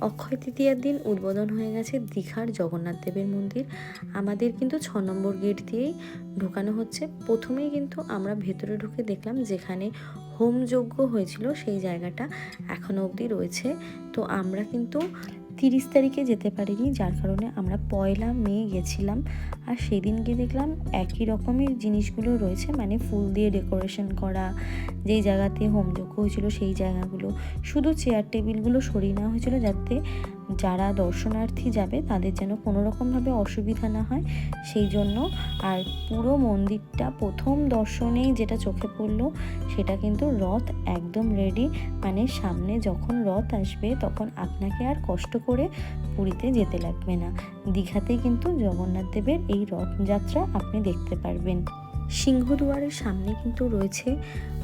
অক্ষয় তৃতীয়ার দিন উদ্বোধন হয়ে গেছে দীঘার জগন্নাথ দেবের মন্দির। আমাদের কিন্তু ছ নম্বর গেট দিয়েই ঢোকানো হচ্ছে। প্রথমেই কিন্তু আমরা ভেতরে ঢুকে দেখলাম যেখানে হোম হোমযজ্ঞ হয়েছিল সেই জায়গাটা এখনও অবধি রয়েছে। তো আমরা কিন্তু তিরিশ তারিখে যেতে পারিনি, যার কারণে আমরা পয়লা মে গেছিলাম। আর সেদিন গিয়ে দেখলাম একই রকমের জিনিসগুলো রয়েছে মানে ফুল দিয়ে ডেকোরেশন করা, যেই জায়গাতে হোমযজ্ঞ হয়েছিল সেই জায়গাগুলো। শুধু চেয়ার টেবিলগুলো সরিয়ে নেওয়া হয়েছিলো যাতে যারা দর্শনার্থী যাবে, তাদের যেন কোনো রকমভাবে অসুবিধা না হয়। সেই জন্য আর পুরো মন্দিরটা প্রথম দর্শনেই যেটা চোখে পড়ল, সেটা কিন্তু রথ একদম রেডি মানে সামনে যখন রথ আসবে, তখন আপনাকে আর কষ্ট করে পুরীতে যেতে লাগবে না। দীঘাতেই কিন্তু জগন্নাথ দেবের এই রথযাত্রা আপনি দেখতে পারবেন। সিংহদুয়ারের সামনে কিন্তু রয়েছে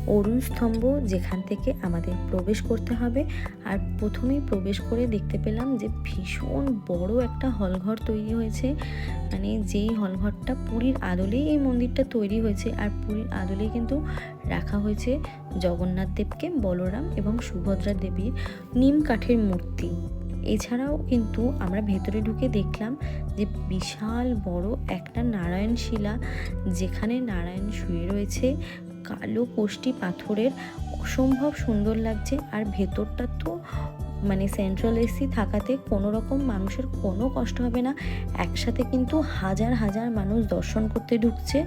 অরুণ স্তম্ভ, যেখান থেকে আমাদের প্রবেশ করতে হবে। আর প্রথমেই প্রবেশ করে দেখতে পেলাম যে ভীষণ বড় একটা হলঘর তৈরি হয়েছে। মানে যেই হলঘরটা পুরীর আদলেই এই মন্দিরটা তৈরি হয়েছে। আর পুরীর আদলেই কিন্তু রাখা হয়েছে জগন্নাথ দেবকে, বলরাম এবং সুভদ্রা দেবীর নিম কাঠের মূর্তি। এছাড়াও কিন্তু আমরা ভেতরে ঢুকে দেখলাম যে বিশাল বড় একটা নারায়ণ শিলা যেখানে নারায়ণ শুয়ে রয়েছে। কালো কোষ্টি পাথরের অসম্ভব সুন্দর লাগছে আর ভেতরটা তো মানে সেন্ট্রাল এসি থাকাতে কোনো রকম মানুষের কোনো কষ্ট হবে না। একসাথে কিন্তু হাজার হাজার মানুষ দর্শন করতে ঢুকছে।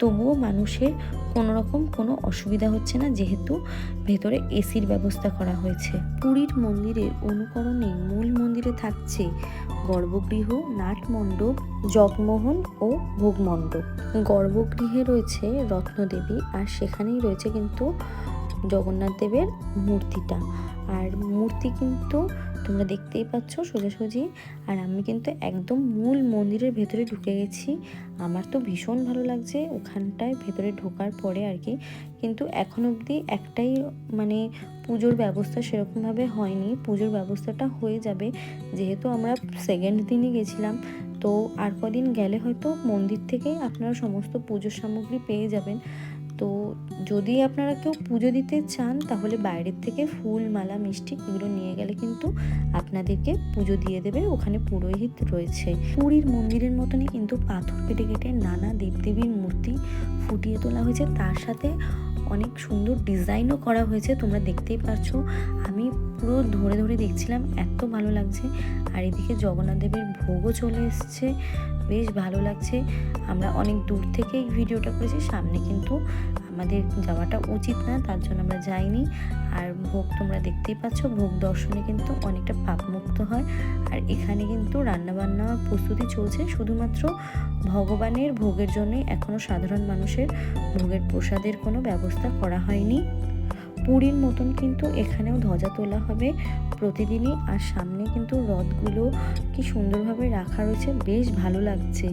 তবুও মানুষের কোনো রকম কোনো অসুবিধা হচ্ছে না, যেহেতু ভেতরে এসির ব্যবস্থা করা হয়েছে। পুরীর মন্দিরের অনুকরণে মূল মন্দিরে থাকছে গর্ভগৃহ, নাটমণ্ডপ, জগমোহন ও ভোগমণ্ডপ। গর্ভগৃহে রয়েছে রত্নদেবী আর সেখানেই রয়েছে কিন্তু জগন্নাথ দেবের মূর্তিটা। আর মূর্তি কিন্তু তোমরা দেখতেই পাচ্ছ সোজাসুজি। আর আমি কিন্তু একদম মূল মন্দিরের ভেতরে ঢুকে গেছি। আমার তো ভীষণ ভালো লাগছে ওখানটায় ভেতরে ঢোকার পরে আর কি। কিন্তু এখন অবধি একটাই মানে পুজোর ব্যবস্থা সেরকমভাবে হয়নি। পুজোর ব্যবস্থাটা হয়ে যাবে। যেহেতু আমরা সেকেন্ড দিনই গেছিলাম, তো আর কদিন গেলে হয়তো মন্দির থেকেই আপনারা সমস্ত পুজোর সামগ্রী পেয়ে যাবেন। তো যদি আপনারা কেউ পুজো দিতে চান, তাহলে বাইরের থেকে ফুল, মালা, মিষ্টি এগুলো নিয়ে গেলে কিন্তু আপনাদেরকে পুজো দিয়ে দেবে। ওখানে পুরোহিত রয়েছে। পুরীর মন্দিরের মতনই কিন্তু পাথর কেটে কেটে নানা দেবদেবীর মূর্তি ফুটিয়ে তোলা হয়েছে। তার সাথে অনেক সুন্দর ডিজাইনও করা হয়েছে। তোমরা দেখতেই পারছ। আমি পুরো ধরে ধরে দেখছিলাম, এত ভালো লাগছে। আর এদিকে জগন্নাথ দেবের ভোগও চলে এসছে, বেশ ভালো লাগছে। আমরা অনেক দূর থেকে এই ভিডিওটা করেছি, সামনে কিন্তু আমাদের যাওয়াটা উচিত না, তার জন্য আমরা যাইনি। আর ভোগ তোমরা দেখতেই পাচ্ছ, ভোগ দর্শনে কিন্তু অনেকটা পাপমুক্ত হয়। আর এখানে কিন্তু রান্নাবান্না প্রস্তুতি চলছে, শুধুমাত্র ভগবানের ভোগের জন্যই এখনও সাধারণ মানুষের ভোগের প্রসাদের কোনো ব্যবস্থা করা হয়নি। পুরীর মতন কিন্তু এখানেও ধ্বজা তোলা হবে প্রতিদিনই। আর সামনে কিন্তু রথগুলো কি সুন্দরভাবে রাখা রয়েছে, বেশ ভালো লাগছে।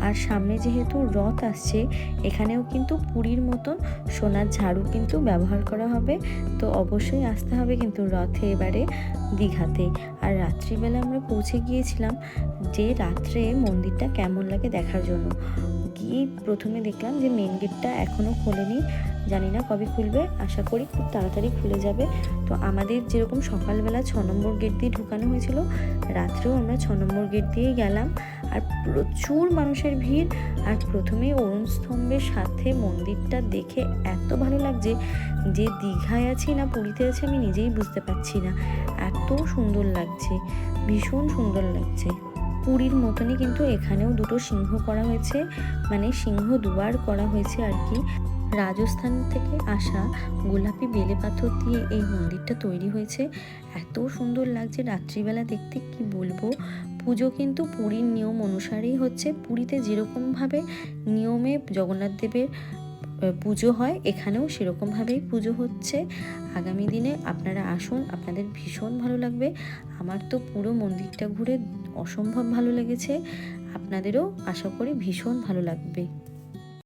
আর সামনে যেহেতু রথ আসছে, এখানেও কিন্তু পুরীর মতন সোনার ঝাড়ু কিন্তু ব্যবহার করা হবে। তো অবশ্যই আসতে হবে কিন্তু রথে এবারে দীঘাতে। আর রাত্রিবেলা আমরা পৌঁছে গিয়েছিলাম যে রাত্রে মন্দিরটা কেমন লাগে দেখার জন্য। গিয়ে প্রথমে দেখলাম যে মেন গেটটা এখনও খোলেনি। জানি না কবে খুলবে, আশা করি খুব তাড়াতাড়ি খুলে যাবে। তো আমাদের যেরকম সকালবেলা ছ নম্বর গেট দিয়ে ঢুকানো হয়েছিল, রাত্রেও আমরা ছ নম্বর গেট দিয়েই গেলাম। আর প্রচুর মানুষের ভিড়। আর প্রথমেই অরুণ স্তম্ভের সাথে মন্দিরটা দেখে এত ভালো লাগছে যে দীঘায় আছি না পুরীতে আছি আমি নিজেই বুঝতে পারছি না। এত সুন্দর লাগছে, ভীষণ সুন্দর লাগছে। পুরীর মতনই কিন্তু এখানেও দুটো সিংহ করা হয়েছে। মানে সিংহ দুয়ার করা হয়েছে আর কি। রাজস্থান থেকে আসা গোলাপি বেলে পাথর দিয়ে এই মন্দিরটা তৈরি হয়েছে। এত সুন্দর লাগছে রাত্রিবেলা দেখতে, কি বলব? পুজো কিন্তু পুরীর নিয়ম অনুসারেই হচ্ছে। পুরীতে যেরকমভাবে নিয়মে জগন্নাথ দেবের পুজো হয়, এখানেও সেরকমভাবেই পুজো হচ্ছে। আগামী দিনে আপনারা আসুন, আপনাদের ভীষণ ভালো লাগবে। আমার তো পুরো মন্দিরটা ঘুরে অসম্ভব ভালো লেগেছে। আপনাদেরও আশা করি ভীষণ ভালো লাগবে।